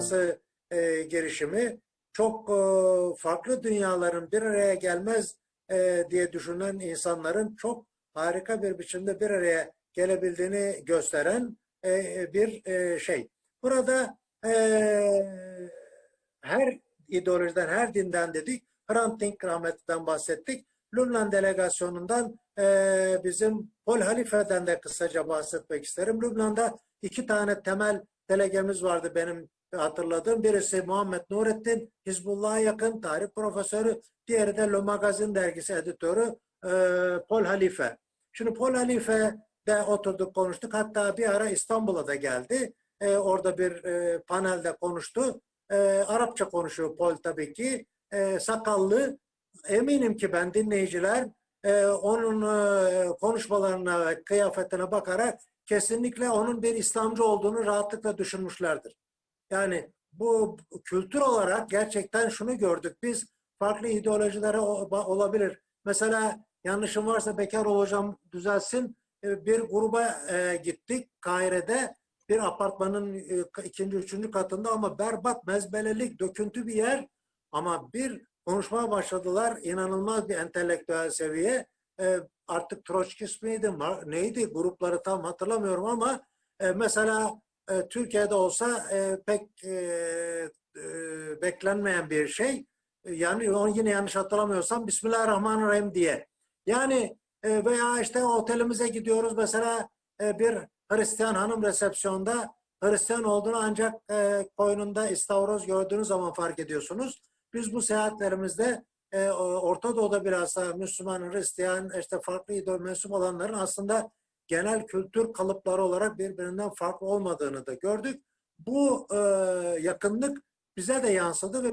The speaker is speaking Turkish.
Rönesansı e, girişimi çok e, farklı dünyaların bir araya gelmez e, diye düşünen insanların çok harika bir biçimde bir araya gelebildiğini gösteren e, bir e, şey. Burada e, her ideolojiden, her dinden dedik. Hrant Dink rahmetliden bahsettik. Lübnan delegasyonundan e, bizim Pol Halife'den de kısaca bahsetmek isterim. Lübnan'da iki tane temel delegemiz vardı benim hatırladığım. Birisi Muhammed Nurettin, Hizbullah'a yakın tarih profesörü. Diğeri de Le Magazin dergisi editörü e, Pol Halife. Şimdi Pol Halife de oturduk konuştuk. Hatta bir ara İstanbul'a da geldi. E, orada bir e, panelde konuştu. E, Arapça konuşuyor Pol tabii ki. E, sakallı. Eminim ki ben dinleyiciler e, onun e, konuşmalarına ve kıyafetine bakarak kesinlikle onun bir İslamcı olduğunu rahatlıkla düşünmüşlerdir. Yani bu kültür olarak gerçekten şunu gördük. Biz farklı ideolojilere olabilir. Mesela yanlışım varsa Bekaroğlu hocam düzelsin. E, Bir gruba e, gittik Kahire'de bir apartmanın e, ikinci, üçüncü katında ama berbat, mezbelelik, döküntü bir yer. Ama bir konuşmaya başladılar. inanılmaz bir entelektüel seviye. E, artık Troçkist miydi, neydi grupları tam hatırlamıyorum ama e, mesela e, Türkiye'de olsa e, pek e, e, beklenmeyen bir şey. E, Yani onu yine yanlış hatırlamıyorsam Bismillahirrahmanirrahim diye. Yani e, veya işte otelimize gidiyoruz mesela e, bir Hristiyan hanım resepsiyonda Hristiyan olduğunu ancak e, koynunda istavroz gördüğünüz zaman fark ediyorsunuz. Biz bu seyahatlerimizde e, Orta Doğu'da bilhassa Müslüman, Hristiyan, işte farklı ideoloji mensup olanların aslında genel kültür kalıpları olarak birbirinden farklı olmadığını da gördük. Bu e, yakınlık bize de yansıdı ve